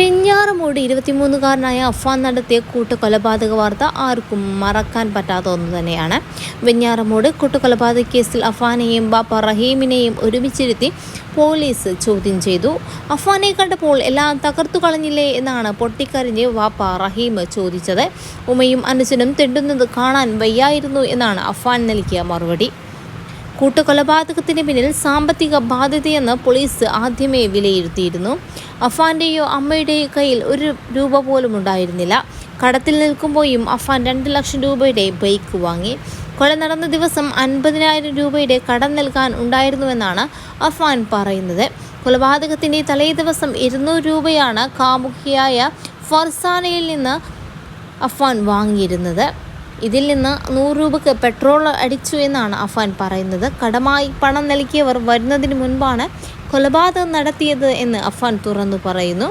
വെഞ്ഞാറമൂട് ഇരുപത്തിമൂന്നുകാരനായ അഫാൻ നടത്തിയ കൂട്ടക്കൊലപാതക വാർത്ത ആർക്കും മറക്കാൻ പറ്റാത്ത ഒന്ന് തന്നെയാണ്. വെഞ്ഞാറമൂട് കൂട്ടക്കൊലപാതക കേസിൽ അഫാനെയും ബാപ്പ റഹീമിനെയും ഒരുമിച്ചിരുത്തി പോലീസ് ചോദ്യം ചെയ്തു. അഫാനെ കണ്ടപ്പോൾ എല്ലാം തകർത്തു കളഞ്ഞില്ലേ എന്നാണ് പൊട്ടിക്കരഞ്ഞ് വാപ്പ റഹീം ചോദിച്ചത്. ഉമയും അനുജനും തെണ്ടുന്നത് കാണാൻ വയ്യായിരുന്നു എന്നാണ് അഫാൻ നൽകിയ മറുപടി. കൂട്ടുകൊലപാതകത്തിന് പിന്നിൽ സാമ്പത്തിക ബാധ്യതയെന്ന് പോലീസ് ആദ്യമേ വിലയിരുത്തിയിരുന്നു. അഫാന്റെയോ അമ്മയുടെയോ കയ്യിൽ ഒരു രൂപ പോലും ഉണ്ടായിരുന്നില്ല. കടത്തിൽ നിൽക്കുമ്പോഴും അഫാൻ രണ്ട് ലക്ഷം രൂപയുടെ ബൈക്ക് വാങ്ങി. കൊല നടന്ന ദിവസം അൻപതിനായിരം രൂപയുടെ കടം നൽകാൻ ഉണ്ടായിരുന്നുവെന്നാണ് അഫാൻ പറയുന്നത്. കൊലപാതകത്തിന്റെ തലേ ദിവസം ഇരുന്നൂറ് രൂപയാണ് കാമുകിയായ ഫർസാനയിൽ നിന്ന് അഫാൻ വാങ്ങിയിരുന്നത്. ഇതിൽ നിന്ന് നൂറ് രൂപക്ക് പെട്രോൾ അടിച്ചു എന്നാണ് അഫാൻ പറയുന്നത്. കടമായി പണം നൽകിയവർ വരുന്നതിന് മുൻപാണ് കൊലപാതകം നടത്തിയത് എന്ന് അഫാൻ തുറന്നു പറയുന്നു.